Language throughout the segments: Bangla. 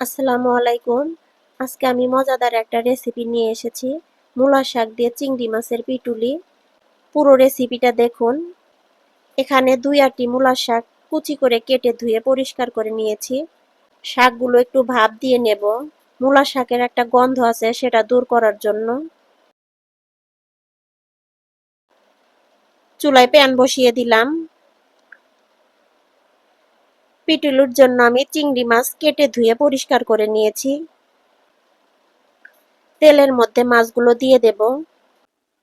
আসসালামু আলাইকুম। আজকে আমি মজাদার একটা রেসিপি নিয়ে এসেছি। মূলা শাক দিয়ে চিংড়ি মাছের পিটুলি। পুরো রেসিপিটা দেখুন। এখানে দুই আটি মূলা শাক কুচি করে কেটে ধুয়ে পরিষ্কার করে নিয়েছি। শাকগুলো একটু ভাপ দিয়ে নেব। মূলা শাকের একটা গন্ধ আছে সেটা দূর করার জন্য। চুলায় প্যান বসিয়ে দিলাম। পিটুলুর জন্য আমি চিংড়ি মাছ কেটে ধুয়ে পরিষ্কার করে নিয়েছি। তেলের মধ্যে মাছগুলো দিয়ে দেব।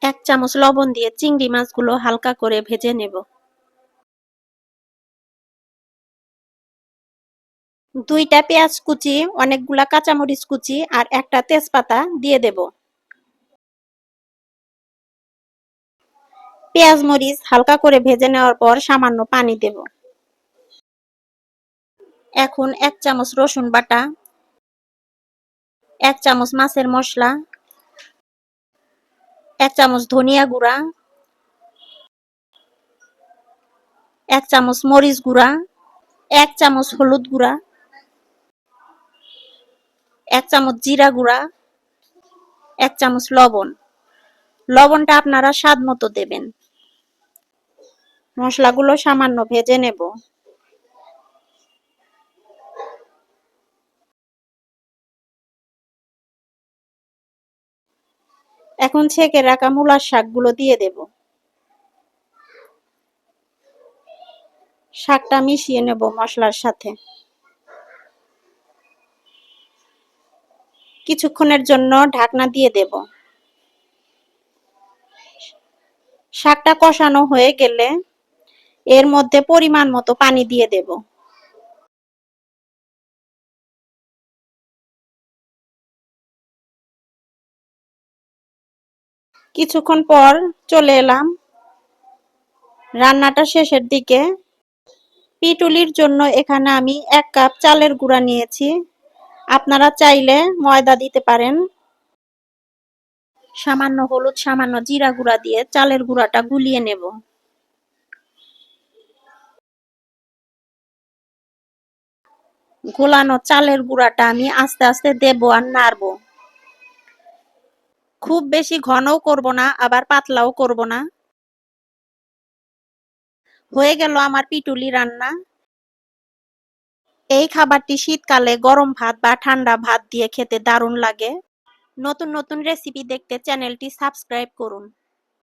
এক চামচ লবণ দিয়ে চিংড়ি মাছগুলো হালকা করে ভেজে নেব। দুইটা পেঁয়াজ কুচি, অনেকগুলা কাঁচামরিচ কুচি আর একটা তেজপাতা দিয়ে দেব। পেঁয়াজ মরিচ হালকা করে ভেজে নেওয়ার পর সামান্য পানি দেব। এখন এক চামচ রসুন বাটা, এক চামচ মাছের মশলা, এক চামচ ধনিয়া গুঁড়া, এক চামচ মরিচ গুঁড়া, এক চামচ হলুদ গুঁড়া, এক চামচ জিরা গুঁড়া, এক চামচ লবণ। লবণটা আপনারা স্বাদ মতো দেবেন। মশলাগুলো সামান্য ভেজে নেব। এখন ছেঁকে রাখা মূলার শাকগুলো দিয়ে দেব। শাকটা মিশিয়ে নেব মশলার সাথে। কিছুক্ষণের জন্য ঢাকনা দিয়ে দেব। শাকটা কষানো হয়ে গেলে এর মধ্যে পরিমাণ মতো পানি দিয়ে দেব। কিছুক্ষণ পর চলে এলাম। রান্নাটা শেষের দিকে। পিটুলির জন্য এখানে আমি এক কাপ চালের গুঁড়া নিয়েছি। আপনারা চাইলে ময়দা দিতে পারেন। সামান্য হলুদ, সামান্য জিরা গুঁড়া দিয়ে চালের গুঁড়াটা গুলিয়ে নেব। গোলানো চালের গুঁড়াটা আমি আস্তে আস্তে দেব আর নাড়ব। খুব বেশি ঘনও করব না, আবার পাতলাও করব না। হয়ে গেল আমার পিটুলি রান্না। এই খাবারটি শীতকালে গরম ভাত বা ঠান্ডা ভাত দিয়ে খেতে দারুণ লাগে। নতুন নতুন রেসিপি দেখতে চ্যানেলটি সাবস্ক্রাইব করুন।